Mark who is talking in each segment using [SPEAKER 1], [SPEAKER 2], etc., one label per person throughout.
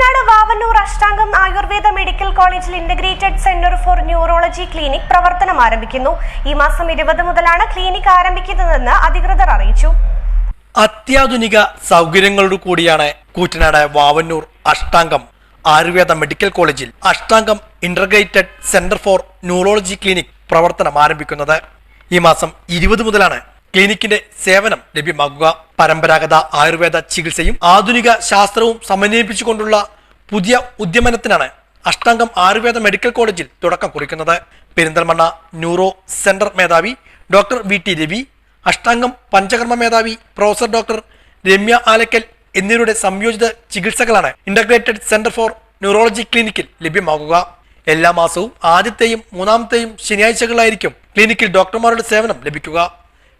[SPEAKER 1] Koottanad Vavanoor Ashtamgam Ayurveda medical കോളേജിൽ integrated centre for neurology clinic പ്രവർത്തനം ആരംഭിക്കുന്നു. ഈ മാസം ഇരുപത് മുതലാണ് ക്ലിനിക് ആരംഭിക്കുന്നതെന്ന് അധികൃതർ അറിയിച്ചു.
[SPEAKER 2] അത്യാധുനിക സൗകര്യങ്ങളോട് കൂടിയാണ് കൂറ്റനാട് വാവന്നൂർ അഷ്ടാംഗം ആയുർവേദ മെഡിക്കൽ കോളേജിൽ Ashtangam integrated centre for neurology clinic പ്രവർത്തനം ആരംഭിക്കുന്നത്. ഈ മാസം ഇരുപത് മുതലാണ് ക്ലിനിക്കിന്റെ സേവനം ലഭ്യമാക്കുക. പരമ്പരാഗത ആയുർവേദ ചികിത്സയും ആധുനിക ശാസ്ത്രവും സമന്വയിപ്പിച്ചുകൊണ്ടുള്ള പുതിയ ഉദ്യമനത്തിനാണ് അഷ്ടാംഗം ആയുർവേദ മെഡിക്കൽ കോളേജിൽ തുടക്കം കുറിക്കുന്നത്. പെരിന്തൽമണ്ണ ന്യൂറോ സെന്റർ മേധാവി doctor V T Ravi Ashtangam Panchakarma മേധാവി പ്രൊഫസർ ഡോക്ടർ രമ്യ ആലക്കൽ എന്നിവരുടെ സംയോജിത ചികിത്സകളാണ് ഇന്റഗ്രേറ്റഡ് സെന്റർ ഫോർ ന്യൂറോളജി ക്ലിനിക്കിൽ ലഭ്യമാകുക. എല്ലാ മാസവും ആദ്യത്തെയും മൂന്നാമത്തെയും ശനിയാഴ്ചകളിലായിരിക്കും ക്ലിനിക്കിൽ ഡോക്ടർമാരുടെ സേവനം ലഭിക്കുക.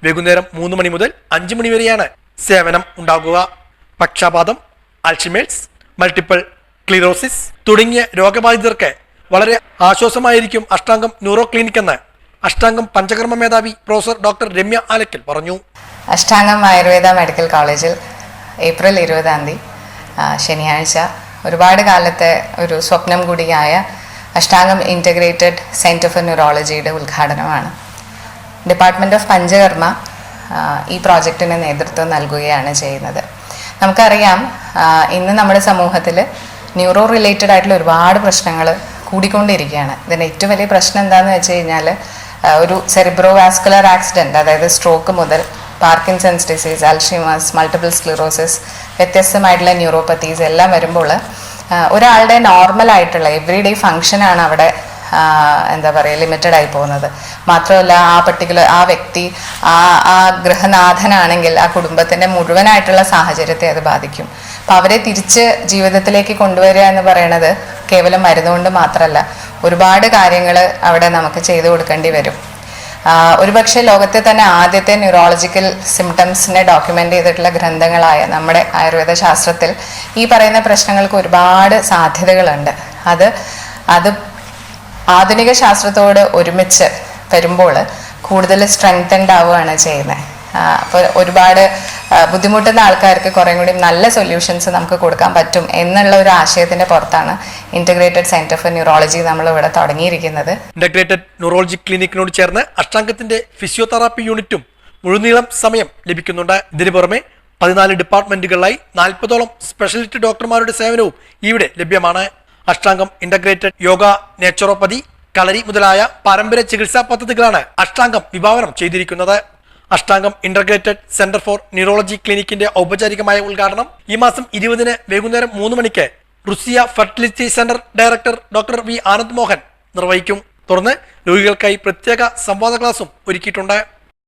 [SPEAKER 2] വൈകുന്നേരം മൂന്ന് മണി മുതൽ അഞ്ച് മണി വരെയാണ് സേവനം ഉണ്ടാകുക. പക്ഷാപാതം അൾഷിമേഴ്സ് മൾട്ടിപ്പിൾ ക്ലിറോസിസ് തുടങ്ങിയ രോഗബാധിതർക്ക് വളരെ ആശ്വാസമായിരിക്കും അഷ്ടാംഗം ന്യൂറോ ക്ലിനിക് എന്ന് അഷ്ടാംഗം പഞ്ചകർമ്മ മേധാവി പ്രൊഫസർ ഡോക്ടർ രമ്യ ആലക്കൽ പറഞ്ഞു.
[SPEAKER 3] അഷ്ടാംഗം ആയുർവേദ മെഡിക്കൽ കോളേജിൽ ഏപ്രിൽ ഇരുപതാം തീയതി ശനിയാഴ്ച ഒരുപാട് കാലത്തെ ഒരു സ്വപ്നം കൂടിയായ അഷ്ടാംഗം ഇന്റഗ്രേറ്റഡ് സെന്റർ ഫോർ ന്യൂറോളജിയുടെ ഉദ്ഘാടനമാണ്. ഡിപ്പാർട്ട്മെന്റ് ഓഫ് പഞ്ചകർമ്മ ഈ പ്രോജക്റ്റിന് നേതൃത്വം നൽകുകയാണ് ചെയ്യുന്നത്. നമുക്കറിയാം ഇന്ന് നമ്മുടെ സമൂഹത്തിൽ ന്യൂറോ റിലേറ്റഡ് ആയിട്ടുള്ള ഒരുപാട് പ്രശ്നങ്ങൾ കൂടിക്കൊണ്ടിരിക്കുകയാണ്. ഇതിന്റെ ഏറ്റവും വലിയ പ്രശ്നം എന്താണെന്ന് വെച്ച് കഴിഞ്ഞാൽ ഒരു സെറിബ്രോ വാസ്കുലർ ആക്സിഡന്റ് അതായത് സ്ട്രോക്ക് മുതൽ Parkinson's disease Alzheimer's multiple sclerosis വ്യത്യസ്തമായിട്ടുള്ള ന്യൂറോപ്പത്തീസ് എല്ലാം വരുമ്പോൾ ഒരാളുടെ നോർമൽ ആയിട്ടുള്ള എവറി ഡേ ഫങ്ഷനാണ് അവിടെ എന്താ പറയുക ലിമിറ്റഡ് ആയി പോകുന്നത്. മാത്രമല്ല ആ പർട്ടിക്കുലർ ആ വ്യക്തി ആ ആ ഗൃഹനാഥനാണെങ്കിൽ ആ കുടുംബത്തിന്റെ മുഴുവനായിട്ടുള്ള സാഹചര്യത്തെ അത് ബാധിക്കും. അപ്പം അവരെ തിരിച്ച് ജീവിതത്തിലേക്ക് കൊണ്ടുവരിക എന്ന് പറയുന്നത് കേവലം മരുന്നുകൊണ്ട് മാത്രമല്ല ഒരുപാട് കാര്യങ്ങൾ അവിടെ നമുക്ക് ചെയ്തു കൊടുക്കേണ്ടി വരും. ഒരുപക്ഷെ ലോകത്തെ തന്നെ ആദ്യത്തെ ന്യൂറോളജിക്കൽ സിംറ്റംസിനെ ഡോക്യുമെന്റ് ചെയ്തിട്ടുള്ള ഗ്രന്ഥങ്ങളായ നമ്മുടെ ആയുർവേദ ശാസ്ത്രത്തിൽ ഈ പറയുന്ന പ്രശ്നങ്ങൾക്ക് ഒരുപാട് സാധ്യതകളുണ്ട്. അത് അത് ആധുനിക ശാസ്ത്രത്തോട് ഒരുമിച്ച് വരുമ്പോൾ കൂടുതൽ സ്ട്രെങ്തൻഡ് ആവുകയാണ് ചെയ്യുന്നത്. അപ്പോൾ ഒരുപാട് ബുദ്ധിമുട്ടുന്ന ആൾക്കാർക്ക് കുറേ കൂടി നല്ല സൊല്യൂഷൻസ് നമുക്ക് കൊടുക്കാൻ പറ്റും എന്നുള്ള ഒരു ആശയത്തിന്റെ പുറത്താണ് ഇന്റഗ്രേറ്റഡ് സെന്റർ ഫോർ ന്യൂറോളജി നമ്മൾ ഇവിടെ തുടങ്ങിയിരിക്കുന്നത്.
[SPEAKER 2] ഇന്റഗ്രേറ്റഡ് ന്യൂറോളജി ക്ലിനിക്കിനോട് ചേർന്ന് അഷ്ടാംഗത്തിന്റെ ഫിസിയോതെറാപ്പി യൂണിറ്റും മുഴുനീളം സമയം ലഭിക്കുന്നുണ്ട്. ഇതിനു പുറമെ പതിനാല് ഡിപ്പാർട്ട്മെന്റുകളിലായി നാൽപ്പതോളം സ്പെഷ്യലിസ്റ്റ് ഡോക്ടർമാരുടെ സേവനവും ഇവിടെ ലഭ്യമാണ്. അഷ്ടാംഗം ഇന്റഗ്രേറ്റഡ് യോഗ നേച്ചുറോപ്പതി കളരി മുതലായ പാരമ്പര്യ ചികിത്സാ പദ്ധതികളാണ് അഷ്ടാംഗം വിഭാവനം ചെയ്തിരിക്കുന്നത്. Ashtangam integrated centre for neurology ക്ലിനിക്കിന്റെ ഔപചാരികമായ ഉദ്ഘാടനം ഈ മാസം ഇരുപതിന് വൈകുന്നേരം മൂന്ന് മണിക്ക് Rusiya fertility centre director doctor V Anand Mohan നിർവഹിക്കും. തുടർന്ന് രോഗികൾക്കായി പ്രത്യേക സംവാദ ക്ലാസും ഒരുക്കിയിട്ടുണ്ട്.